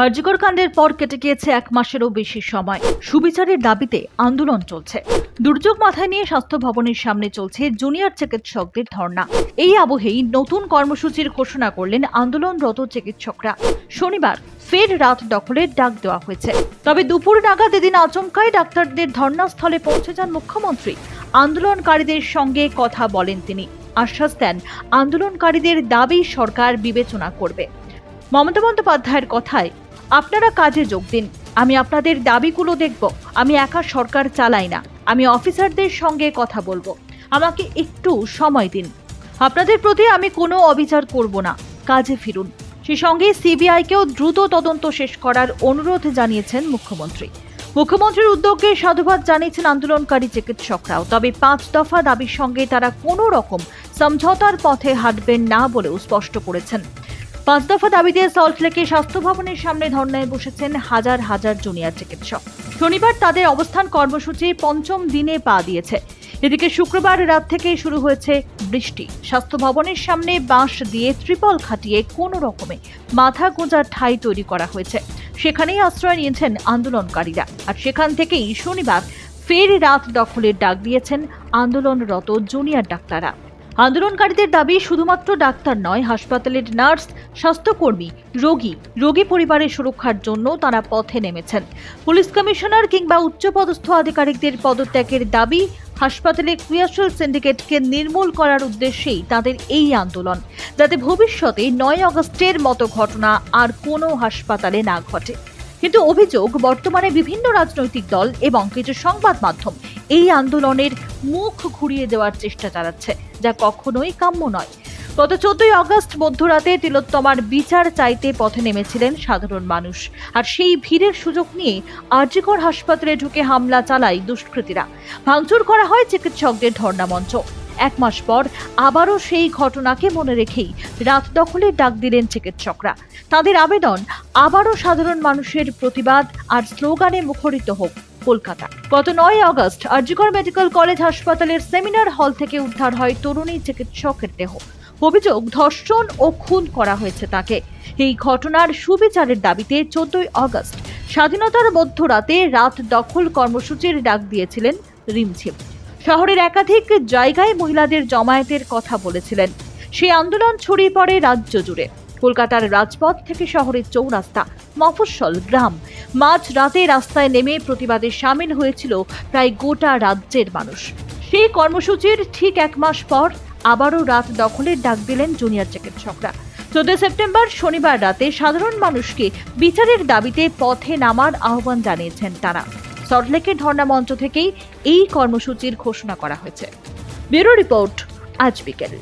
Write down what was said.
হরজিকর কাণ্ডের পর কেটে গিয়েছে এক মাসেরও বেশি সময়। সুবিচারের দাবিতে আন্দোলন চলছে। দুর্যোগ মাথায় নিয়ে স্বাস্থ্য ভবনের সামনে চলছে জুনিয়র চিকিৎসকদের ধর্ণা। এই আবহেই নতুন কর্মসূচির ঘোষণা করলেন আন্দোলনরত চিকিৎসকরা। শনিবার ফের রাত দখলের ডাক দেওয়া হয়েছে। তবে দুপুর নাগাদ এদিন আচমকায় ডাক্তারদের ধর্নাস্থলে পৌঁছে যান মুখ্যমন্ত্রী। আন্দোলনকারীদের সঙ্গে কথা বলেন তিনি। আশ্বাস দেন, আন্দোলনকারীদের দাবি সরকার বিবেচনা করবে। মমতা বন্দ্যোপাধ্যায়ের কথায় আপনারা কাজে যোগ দিন। আমি আপনাদের দাবিগুলো দেখব। আমি একা সরকার চালাই না। আমি অফিসারদের সঙ্গে কথা বলব। আমাকে একটু সময় দিন। আপনাদের প্রতি আমি কোনো অবিচার করব না। কাজে ফিরুন। সে সঙ্গে সিবিআইকেও দ্রুত তদন্ত শেষ করার অনুরোধ জানিয়েছেন মুখ্যমন্ত্রী। মুখ্যমন্ত্রীর উদ্যোগে সাধুবাদ জানিয়েছেন আন্দোলনকারী চিকিৎসকরাও। তবে পাঁচ দফা দাবির সঙ্গে তারা কোনো রকম সমঝোতার পথে হাঁটবেন না বলেও স্পষ্ট করেছেন। পাঁচ দফা দাবিতে সল্টলেকে স্বাস্থ্য ভবনের সামনে ধর্নায় বসেছেন হাজার হাজার জুনিয়র চিকিৎসক। শনিবার তাদের অবস্থান কর্মসূচি পঞ্চম দিনে পা দিয়েছে। এদিকে শুক্রবার রাত থেকেই শুরু হয়েছে বৃষ্টি। স্বাস্থ্য ভবনের সামনে বাঁশ দিয়ে ত্রিপল খাটিয়ে কোনো রকমে মাথা গোঁজার ঠাঁই তৈরি করা হয়েছে। সেখানেই আশ্রয় নিয়েছেন আন্দোলনকারীরা। আর সেখান থেকেই শনিবার ফের রাত দখলের ডাক দিয়েছেন আন্দোলনরত জুনিয়র ডাক্তাররা। আন্দোলনকারীদের দাবি শুধুমাত্র ডাক্তার নয়, হাসপাতালের নার্স, স্বাস্থ্যকর্মী, রোগী রোগী পরিবারের সুরক্ষার জন্য তারা পথে নেমেছেন। পুলিশ কমিশনার কিংবা উচ্চপদস্থ আধিকারিকদের পদত্যাগের দাবি হাসপাতালে ক্রিয়াশীল সিন্ডিকেটকে নির্মূল করার উদ্দেশ্যেই তাদের এই আন্দোলন। যাতে ভবিষ্যতে নয় আগস্টের মতো ঘটনা আর কোনো হাসপাতালে না ঘটে। কিন্তু অভিযোগ, বর্তমানে বিভিন্ন রাজনৈতিক দল এবং কিছু সংবাদ মাধ্যম এই আন্দোলনের মুখ ঘুরিয়ে দেওয়ার চেষ্টা চালাচ্ছে, যা কখনোই কাম্য নয়। গত চোদ্দই আগস্ট মধ্যরাতে তিলোত্তমার বিচার চাইতে পথে নেমেছিলেন সাধারণ মানুষ, আর সেই ভিড়ের সুযোগ নিয়ে আরজিকর হাসপাতালে ঢুকে হামলা চালায় দুষ্কৃতীরা। ভাঙচুর করা হয় চিকিৎসকদের ধর্ণামঞ্চ এক মাস পর আবারও সেই ঘটনাকে মনে রেখেই রাত দখলের ডাক দিলেন চিকিৎসকরা। তাদের আবেদন, আবারও সাধারণ মানুষের প্রতিবাদ আর স্লোগানে মুখরিত হোক। কলকাতা। গত নয় আগস্ট আরজিকর মেডিকেল কলেজ হাসপাতালের সেমিনার হল থেকে উদ্ধার হয় তরুণী চিকিৎসকের দেহ। অভিযোগ, ধর্ষণ ও খুন করা হয়েছে তাকে। এই ঘটনার সুবিচারের দাবিতে চোদ্দই আগস্ট স্বাধীনতার মধ্যরাতে রাত দখল কর্মসূচির ডাক দিয়েছিলেন রিমঝিম। শহরের একাধিক জায়গায় মহিলাদের জমায়েতের কথা বলেছিলেন। সেই আন্দোলন ছড়িয়ে পড়ে রাজ্য জুড়ে। কলকাতার রাজপথ থেকে শহরের চৌরাস্তা, মফস্বল গ্রাম। মাঝ রাতে রাস্তায় নেমে প্রতিবাদে সামিল হয়েছিল প্রায় গোটা রাজ্যের মানুষ। সেই কর্মসূচির ঠিক এক মাস পর আবারও রাত দখলের ডাক দিলেন জুনিয়র চিকিৎসকরা। চোদ্দ সেপ্টেম্বর শনিবার রাতে সাধারণ মানুষকে বিচারের দাবিতে পথে নামার আহ্বান জানিয়েছেন তারা। সল্টলেকের ধর্ণা মঞ্চ থেকেই এই কর্মসূচির ঘোষণা করা হয়েছে। ব্যুরো রিপোর্ট, আজ বিকেল।